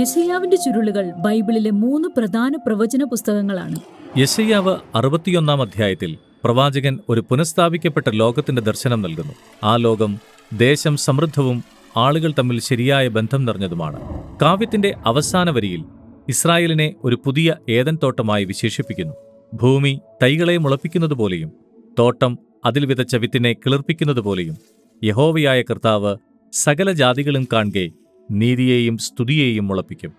യെശയ്യാവിന്റെ ചുരുളുകൾ ബൈബിളിലെ മൂന്ന് പ്രധാന പ്രവചന പുസ്തകങ്ങളാണ്. യശയാവ് അറുപത്തിയൊന്നാം അധ്യായത്തിൽ പ്രവാചകൻ ഒരു പുനഃസ്ഥാപിക്കപ്പെട്ട ലോകത്തിന്റെ ദർശനം നൽകുന്നു. ആ ലോകം ദേശം സമൃദ്ധവും ആളുകൾ തമ്മിൽ ശരിയായ ബന്ധം നിറഞ്ഞതുമാണ്. കാവ്യത്തിന്റെ അവസാന വരിയിൽ ഇസ്രായേലിനെ ഒരു പുതിയ ഏതൻ തോട്ടമായി വിശേഷിപ്പിക്കുന്നു. ഭൂമി തൈകളെ മുളപ്പിക്കുന്നതുപോലെയും തോട്ടം അതിൽ വിതച്ച വിത്തിനെ കിളിർപ്പിക്കുന്നതുപോലെയും യഹോവയായ കർത്താവ് സകല ജാതികളും കാൺകെ നീതിയെയും സ്തുതിയെയും മുളപ്പിക്കും.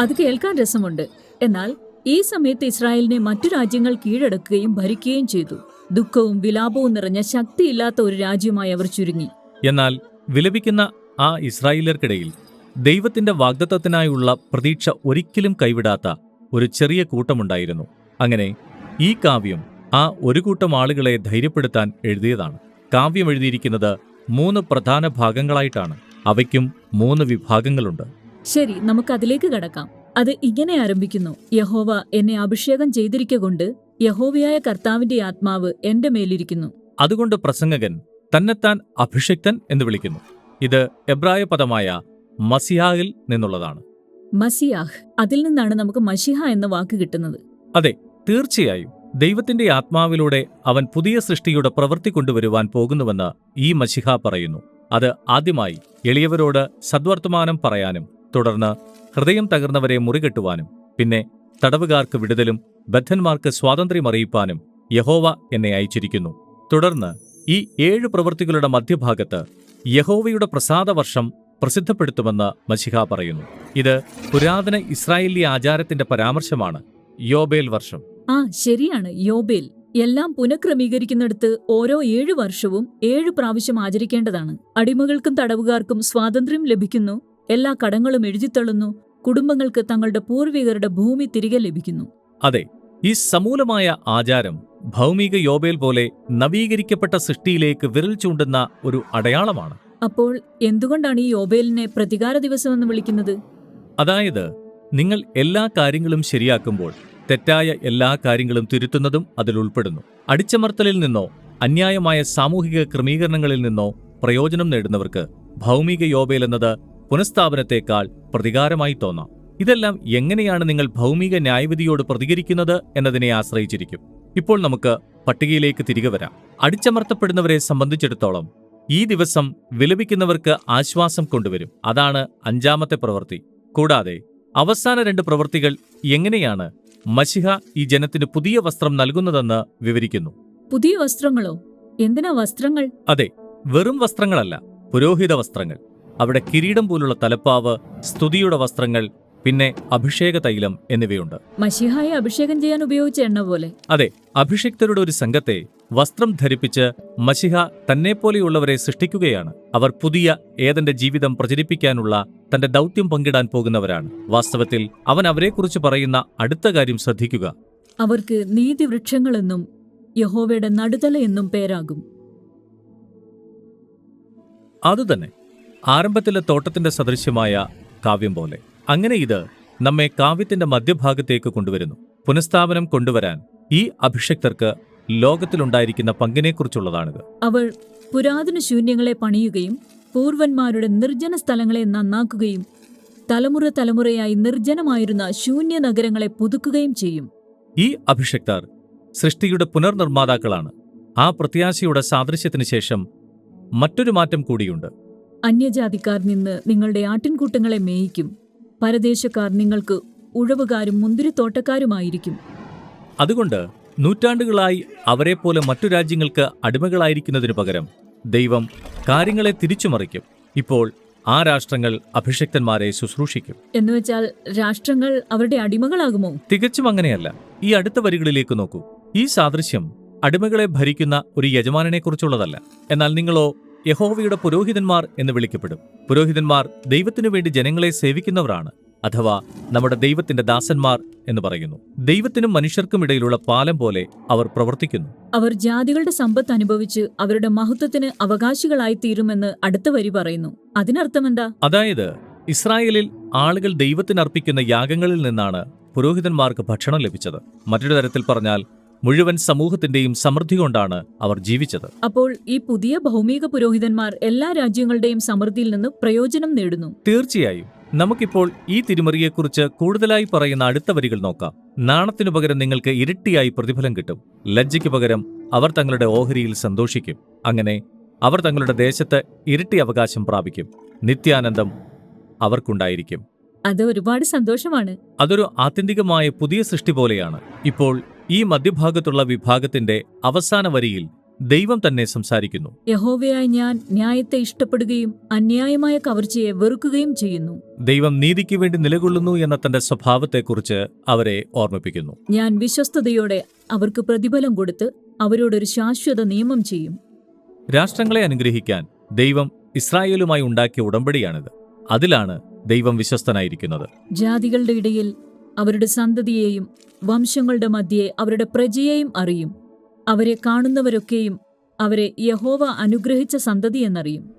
അത് കേൾക്കാൻ രസമുണ്ട്. എന്നാൽ ഈ സമയത്ത് ഇസ്രായേലിനെ മറ്റു രാജ്യങ്ങൾ കീഴടക്കുകയും ഭരിക്കുകയും ചെയ്തു. ദുഃഖവും വിലാപവും നിറഞ്ഞ ശക്തിയില്ലാത്ത ഒരു രാജ്യമായി അവർ ചുരുങ്ങി. എന്നാൽ വിലപിക്കുന്ന ആ ഇസ്രായേലർക്കിടയിൽ ദൈവത്തിന്റെ വാഗ്ദത്തത്തിനായുള്ള പ്രതീക്ഷ ഒരിക്കലും കൈവിടാത്ത ഒരു ചെറിയ കൂട്ടമുണ്ടായിരുന്നു. അങ്ങനെ ഈ കാവ്യം ആ ഒരു കൂട്ടം ആളുകളെ ധൈര്യപ്പെടുത്താൻ എഴുതിയതാണ്. കാവ്യം എഴുതിയിരിക്കുന്നത് മൂന്ന് പ്രധാന ഭാഗങ്ങളായിട്ടാണ്. അവയ്ക്കും മൂന്ന് വിഭാഗങ്ങളുണ്ട്. ശരി നമുക്ക് അതിലേക്ക് കടക്കാം. അത് ഇങ്ങനെ ആരംഭിക്കുന്നു. യഹോവ എന്നെ അഭിഷേകം ചെയ്തിരിക്കൊണ്ട് യഹോവയായ കർത്താവിന്റെ ആത്മാവ് എന്റെ മേലിരിക്കുന്നു. അതുകൊണ്ട് പ്രസംഗകൻ തന്നെത്താൻ അഭിഷിക്തൻ എന്ന് വിളിക്കുന്നു. ഇത് എബ്രായ പദമായ മസിയാഹിൽ നിന്നുള്ളതാണ്. മസിയാഹ് അതിൽ നിന്നാണ് നമുക്ക് മഷിഹ എന്ന വാക്ക് കിട്ടുന്നത്. അതെ തീർച്ചയായും. ദൈവത്തിന്റെ ആത്മാവിലൂടെ അവൻ പുതിയ സൃഷ്ടിയുടെ പ്രവൃത്തി കൊണ്ടുവരുവാൻ പോകുന്നുവെന്ന് ഈ മഷിഹ പറയുന്നു. അത് ആദ്യമായി എളിയവരോട് സദ്വർത്തമാനം പറയാനും തുടർന്ന് ഹൃദയം തകർന്നവരെ മുറികെട്ടുവാനും പിന്നെ തടവുകാർക്ക് വിടുതലും ബദ്ധന്മാർക്ക് സ്വാതന്ത്ര്യം അറിയിപ്പാനും യഹോവ എന്നെ അയച്ചിരിക്കുന്നു. തുടർന്ന് ഈ ഏഴ് പ്രവൃത്തികളുടെ മധ്യഭാഗത്ത് യഹോവയുടെ പ്രസാദവർഷം പ്രസിദ്ധപ്പെടുത്തുമെന്ന് മഷിഹ പറയുന്നു. ഇത് പുരാതന ഇസ്രായേലി ആചാരത്തിന്റെ പരാമർശമാണ്. യോബേൽ വർഷം. ആ ശരിയാണ്. യോബേൽ. എല്ലാം പുനഃക്രമീകരിക്കുന്നിടത്ത് ഓരോ ഏഴു വർഷവും ഏഴു പ്രാവശ്യം ആചരിക്കേണ്ടതാണ്. അടിമകൾക്കും തടവുകാർക്കും സ്വാതന്ത്ര്യം ലഭിക്കുന്നു. എല്ലാ കടങ്ങളും എഴുതിത്തള്ളുന്നു. കുടുംബങ്ങൾക്ക് തങ്ങളുടെ പൂർവികരുടെ ഭൂമി തിരികെ ലഭിക്കുന്നു. അതെ ഈ സമൂലമായ ആചാരം ഭൗമിക യോബേൽ പോലെ നവീകരിക്കപ്പെട്ട സൃഷ്ടിയിലേക്ക് വിരൽ ചൂണ്ടുന്ന ഒരു അടയാളമാണ്. അപ്പോൾ എന്തുകൊണ്ടാണ് ഈ യോബേലിനെ പ്രതികാര ദിവസം എന്ന് വിളിക്കുന്നത്? അതായത് നിങ്ങൾ എല്ലാ കാര്യങ്ങളും ശരിയാക്കുമ്പോൾ തെറ്റായ എല്ലാ കാര്യങ്ങളും തിരുത്തുന്നതും അതിൽ ഉൾപ്പെടുന്നു. അടിച്ചമർത്തലിൽ നിന്നോ അന്യായമായ സാമൂഹിക ക്രമീകരണങ്ങളിൽ നിന്നോ പ്രയോജനം നേടുന്നവർക്ക് ഭൗമിക യോബേൽ എന്നത് പുനഃസ്ഥാപനത്തേക്കാൾ പ്രതികാരമായി തോന്നാം. ഇതെല്ലാം എങ്ങനെയാണ് നിങ്ങൾ ഭൗമിക ന്യായവിധിയോട് പ്രതികരിക്കുന്നത് എന്നതിനെ ആശ്രയിച്ചിരിക്കും. ഇപ്പോൾ നമുക്ക് പട്ടികയിലേക്ക് തിരികെ വരാം. അടിച്ചമർത്തപ്പെടുന്നവരെ സംബന്ധിച്ചിടത്തോളം ഈ ദിവസം വിലപിക്കുന്നവർക്ക് ആശ്വാസം കൊണ്ടുവരും. അതാണ് അഞ്ചാമത്തെ പ്രവൃത്തി. കൂടാതെ അവസാന രണ്ട് പ്രവൃത്തികൾ എങ്ങനെയാണ് മഷിഹ ഈ ജനത്തിന് പുതിയ വസ്ത്രം നൽകുന്നതെന്ന് വിവരിക്കുന്നു. പുതിയ വസ്ത്രങ്ങളോ? എന്തിനാ വസ്ത്രങ്ങൾ? അതെ വെറും വസ്ത്രങ്ങളല്ല പുരോഹിത വസ്ത്രങ്ങൾ. അവിടെ കിരീടം പോലുള്ള തലപ്പാവ് സ്തുതിയുടെ വസ്ത്രങ്ങൾ പിന്നെ അഭിഷേക തൈലം എന്നിവയുണ്ട്. മഷിഹായെ അഭിഷേകം ചെയ്യാൻ ഉപയോഗിച്ച എണ്ണ പോലെ. അതെ അഭിഷിക്തരുടെ ഒരു സംഘത്തെ വസ്ത്രം ധരിപ്പിച്ച് മഷിഹ തന്നെപ്പോലെയുള്ളവരെ സൃഷ്ടിക്കുകയാണ്. അവർ പുതിയ ഏതന്റെ ജീവിതം പ്രചരിപ്പിക്കാനുള്ള തന്റെ ദൗത്യം പങ്കിടാൻ പോകുന്നവരാണ്. വാസ്തവത്തിൽ അവൻ അവരെക്കുറിച്ച് പറയുന്ന അടുത്ത കാര്യം ശ്രദ്ധിക്കുക. അവർക്ക് നീതിവൃക്ഷങ്ങളെന്നും യഹോവയുടെ നടുതല എന്നും പേരാകും. അതുതന്നെ ആരംഭത്തിലെ തോട്ടത്തിന്റെ സദൃശ്യമായ കാവ്യം പോലെ. അങ്ങനെ ഇത് നമ്മെ കാവ്യത്തിന്റെ മധ്യഭാഗത്തേക്ക് കൊണ്ടുവരുന്നു. പുനഃസ്ഥാപനം കൊണ്ടുവരാൻ ഈ അഭിഷക്തർക്ക് ലോകത്തിലുണ്ടായിരിക്കുന്ന പങ്കിനെക്കുറിച്ചുള്ളതാണിത്. അവൾ പുരാതന ശൂന്യങ്ങളെ പണിയുകയും പൂർവന്മാരുടെ നിർജന സ്ഥലങ്ങളെ നന്നാക്കുകയും തലമുറ തലമുറയായി നിർജനമായിരുന്ന ശൂന്യ നഗരങ്ങളെ പുതുക്കുകയും ചെയ്യും. ഈ അഭിഷക്തർ സൃഷ്ടിയുടെ പുനർനിർമ്മാതാക്കളാണ്. ആ പ്രത്യാശയുടെ സാദൃശ്യത്തിന് ശേഷം മറ്റൊരു മാറ്റം കൂടിയുണ്ട്. അന്യജാതിക്കാർ നിന്ന് നിങ്ങളുടെ ആട്ടിൻകൂട്ടങ്ങളെ മേയിക്കും. പരദേശക്കാർ നിങ്ങൾക്ക് ഉഴവുകാരും മുന്തിരിത്തോട്ടക്കാരുമായിരിക്കും. അതുകൊണ്ട് നൂറ്റാണ്ടുകളായി അവരെപ്പോലെ മറ്റു രാജ്യങ്ങൾക്ക് അടിമകളായിരിക്കുന്നതിനു പകരം ദൈവം കാര്യങ്ങളെ തിരിച്ചുമറിക്കും. ഇപ്പോൾ ആ രാഷ്ട്രങ്ങൾ അഭിഷക്തന്മാരെ ശുശ്രൂഷിക്കും. എന്നുവെച്ചാൽ രാഷ്ട്രങ്ങൾ അവരുടെ അടിമകളാകുമോ? തികച്ചും അങ്ങനെയല്ല. ഈ അടുത്ത വരികളിലേക്ക് നോക്കൂ. ഈ സാദൃശ്യം അടിമകളെ ഭരിക്കുന്ന ഒരു യജമാനനെക്കുറിച്ചുള്ളതല്ല. എന്നാൽ നിങ്ങളോ യഹോവയുടെ പുരോഹിതന്മാർ എന്ന് വിളിക്കപ്പെടും. പുരോഹിതന്മാർ ദൈവത്തിനു വേണ്ടി ജനങ്ങളെ സേവിക്കുന്നവരാണ് അഥവാ നമ്മുടെ ദൈവത്തിന്റെ ദാസന്മാർ എന്ന് പറയുന്നു. ദൈവത്തിനും മനുഷ്യർക്കും ഇടയിലുള്ള പാലം പോലെ അവർ പ്രവർത്തിക്കുന്നു. അവർ ജാതികളുടെ സമ്പത്ത് അനുഭവിച്ച് അവരുടെ മഹത്വത്തിന് അവകാശികളായി തീരുമെന്ന് അടുത്ത വരി പറയുന്നു. അതിനർത്ഥം എന്താ? അതായത് ഇസ്രായേലിൽ ആളുകൾ ദൈവത്തിന് അർപ്പിക്കുന്ന യാഗങ്ങളിൽ നിന്നാണ് പുരോഹിതന്മാർക്ക് ഭക്ഷണം ലഭിച്ചത്. മറ്റൊരു തരത്തിൽ പറഞ്ഞാൽ മുഴുവൻ സമൂഹത്തിന്റെയും സമൃദ്ധി കൊണ്ടാണ് അവർ ജീവിച്ചത്. അപ്പോൾ ഈ പുതിയ ഭൗമിക പുരോഹിതന്മാർ എല്ലാ രാജ്യങ്ങളുടെയും സമൃദ്ധിയിൽ നിന്ന് പ്രയോജനം നേടുന്നു. തീർച്ചയായും. നമുക്കിപ്പോൾ ഈ തിരിമറിയെക്കുറിച്ച് കൂടുതലായി പറയുന്ന അടുത്ത വരികൾ നോക്കാം. നാണത്തിനു പകരം നിങ്ങൾക്ക് ഇരട്ടിയായി പ്രതിഫലം കിട്ടും. ലജ്ജയ്ക്ക് പകരം അവർ തങ്ങളുടെ ഓഹരിയിൽ സന്തോഷിക്കും. അങ്ങനെ അവർ തങ്ങളുടെ ദേശത്ത് ഇരട്ടി അവകാശം പ്രാപിക്കും. നിത്യാനന്ദം അവർക്കുണ്ടായിരിക്കും. അത് ഒരുപാട് സന്തോഷമാണ്. അതൊരു ആത്യന്തികമായ പുതിയ സൃഷ്ടി പോലെയാണ്. ഇപ്പോൾ ഈ മധ്യഭാഗത്തുള്ള വിഭാഗത്തിന്റെ അവസാന വരിയിൽ ദൈവം തന്നെ സംസാരിക്കുന്നു. യഹോവയായ ഞാൻ ന്യായത്തെ ഇഷ്ടപ്പെടുകയും അന്യായമായ കവർച്ചയെ വെറുക്കുകയും ചെയ്യുന്നു. ദൈവം നീതിക്ക് വേണ്ടി നിലകൊള്ളുന്നു എന്ന തന്റെ സ്വഭാവത്തെക്കുറിച്ച് അവരെ ഓർമ്മിപ്പിക്കുന്നു. ഞാൻ വിശ്വസ്തയോടെ അവർക്ക് പ്രതിഫലം കൊടുത്ത് അവരോടൊരു ശാശ്വത നിയമം ചെയ്യും. രാഷ്ട്രങ്ങളെ അനുഗ്രഹിക്കാൻ ദൈവം ഇസ്രായേലുമായി ഉണ്ടാക്കിയ ഉടമ്പടിയാണിത്. അതിലാണ് ദൈവം വിശ്വസ്തനായിരിക്കുന്നത്. ജാതികളുടെ ഇടയിൽ അവരുടെ സന്തതിയെയും വംശങ്ങളുടെ മധ്യേ അവരുടെ പ്രജയെയും അറിയും. അവരെ കാണുന്നവരൊക്കെയും അവരെ യഹോവ അനുഗ്രഹിച്ച സന്തതി എന്നറിയും.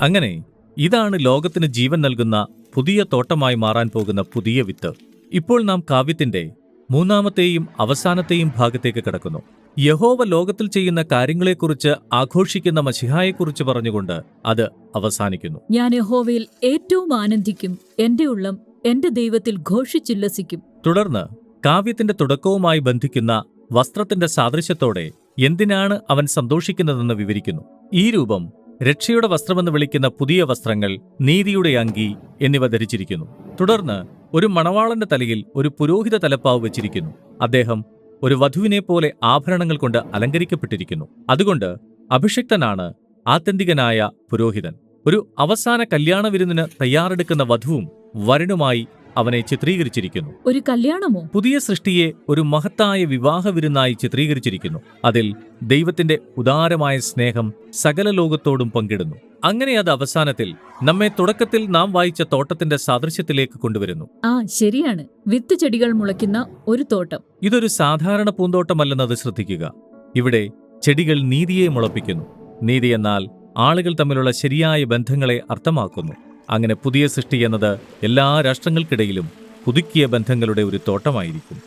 അങ്ങനെ ഇതാണ് ലോകത്തിന് ജീവൻ നൽകുന്ന പുതിയ തോട്ടമായി മാറാൻ പോകുന്ന പുതിയ വിത്ത്. ഇപ്പോൾ നാം കാവ്യത്തിന്റെ മൂന്നാമത്തെയും അവസാനത്തെയും ഭാഗത്തേക്ക് കടക്കുന്നു. യഹോവ ലോകത്തിൽ ചെയ്യുന്ന കാര്യങ്ങളെക്കുറിച്ച് ആഘോഷിക്കുന്ന മഷിഹായെക്കുറിച്ച് പറഞ്ഞുകൊണ്ട് അത് അവസാനിക്കുന്നു. ഞാൻ യഹോവയിൽ ഏറ്റവും ആനന്ദിക്കും എന്റെ ഉള്ളം എന്റെ ദൈവത്തിൽ ഘോഷിച്ചുല്ലസിക്കും. തുടർന്ന് കാവ്യത്തിന്റെ തുടക്കവുമായി ബന്ധിക്കുന്ന വസ്ത്രത്തിന്റെ സാദൃശ്യത്തോടെ എന്തിനാണ് അവൻ സന്തോഷിക്കുന്നതെന്ന് വിവരിക്കുന്നു. ഈ രൂപം രക്ഷയുടെ വസ്ത്രമെന്ന് വിളിക്കുന്ന പുതിയ വസ്ത്രങ്ങൾ നീതിയുടെ അങ്കി എന്നിവ ധരിച്ചിരിക്കുന്നു. തുടർന്ന് ഒരു മണവാളന്റെ തലയിൽ ഒരു പുരോഹിത തലപ്പാവ് വെച്ചിരിക്കുന്നു. അദ്ദേഹം ഒരു വധുവിനെ പോലെ ആഭരണങ്ങൾ കൊണ്ട് അലങ്കരിക്കപ്പെട്ടിരിക്കുന്നു. അതുകൊണ്ട് അഭിഷിക്തനാണ് ആത്യന്തികനായ പുരോഹിതൻ. ഒരു അവസാന കല്യാണ വിരുന്നിന് തയ്യാറെടുക്കുന്ന വധുവും വരനുമായി അവനെ ചിത്രീകരിച്ചിരിക്കുന്നു. ഒരു കല്യാണമോ? പുതിയ സൃഷ്ടിയെ ഒരു മഹത്തായ വിവാഹ വിരുന്നായി ചിത്രീകരിച്ചിരിക്കുന്നു. അതിൽ ദൈവത്തിന്റെ ഉദാരമായ സ്നേഹം സകല ലോകത്തോടും പങ്കിടുന്നു. അങ്ങനെ അത് അവസാനത്തിൽ നമ്മെ തുടക്കത്തിൽ നാം വായിച്ച തോട്ടത്തിന്റെ സാദൃശ്യത്തിലേക്ക് കൊണ്ടുവരുന്നു. ആ ശരിയാണ്. വിത്ത് ചെടികൾ മുളയ്ക്കുന്ന ഒരു തോട്ടം. ഇതൊരു സാധാരണ പൂന്തോട്ടമല്ലെന്നത് ശ്രദ്ധിക്കുക. ഇവിടെ ചെടികൾ നീതിയെ മുളപ്പിക്കുന്നു. നീതി എന്നാൽ ആളുകൾ തമ്മിലുള്ള ശരിയായ ബന്ധങ്ങളെ അർത്ഥമാക്കുന്നു. അങ്ങനെ പുതിയ സൃഷ്ടി എന്നത് എല്ലാ രാഷ്ട്രങ്ങൾക്കിടയിലും പുതുക്കിയ ബന്ധങ്ങളുടെ ഒരു തോട്ടമായിരിക്കും.